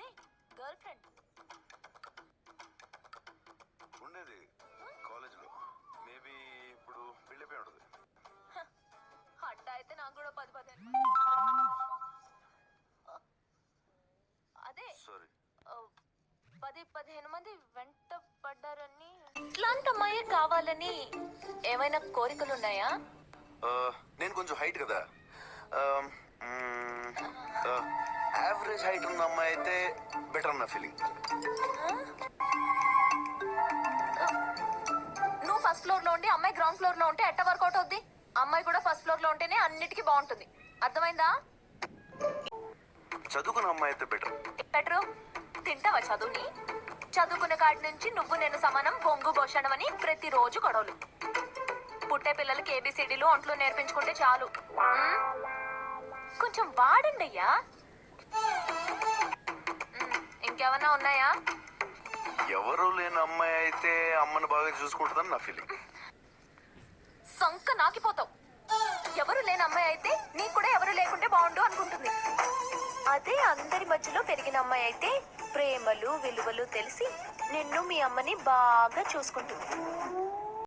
అదే girl friend ఉండేది కాలేజ్లో. మేబీ ఇప్పుడు పెళ్ళిపోయి ఉంటుంది. అట్ట అయితే నాకు కూడా పది పదిహేను. అదే సారీ పది పదిహేను మంది వెంట పడ్డారని. ఇట్లాంటి అమ్మాయి కావాలని ఏమైనా కోరికలు ఉన్నాయా నేను కొంచెం హైట్ కదా. యావరేజ్ హైట్ ఉన్న అమ్మాయి అయితే బెటర్ అన్న ఫీలింగ్ నువ్వు ఫస్ట్ ఫ్లోర్లో ఉండి అమ్మాయి గ్రౌండ్ ఫ్లోర్లో ఉంటే ఎట్ట వర్కౌట్ అవుద్ది? అమ్మాయి కూడా ఫస్ట్ ఫ్లోర్లో ఉంటేనే అన్నిటికీ బాగుంటుంది. అర్థమైందా? చదువుకున్న అమ్మాయి అయితే బెటర్ బెటరు తింటావా చదువుని? చదువుకునే కాడి నుంచి నువ్వు నేను సమానం బొంగు భోషణం అని ప్రతిరోజు గొడవలు. పుట్టే పిల్లలకి ఏబిసిడీలు ఒంట్లో నేర్పించుకుంటే చాలు? కొంచెం వాడండి అయ్యా ఇంకేమన్నా ఉన్నాయా? ఎవరు లేని అమ్మాయి అయితే అమ్మని బాగా చూసుకుంటుందని నా ఫీలింగ్ సంక నాకిపోతావు. ఎవరు లేని అమ్మాయి అయితే నీకు కూడా ఎవరు లేకుంటే బాగుండు అనుకుంటుంది. అదే అందరి మధ్యలో పెరిగిన అమ్మాయి అయితే ప్రేమలు విలువలు తెలిసి నిన్ను మీ అమ్మని బాగా చూసుకుంటుంది.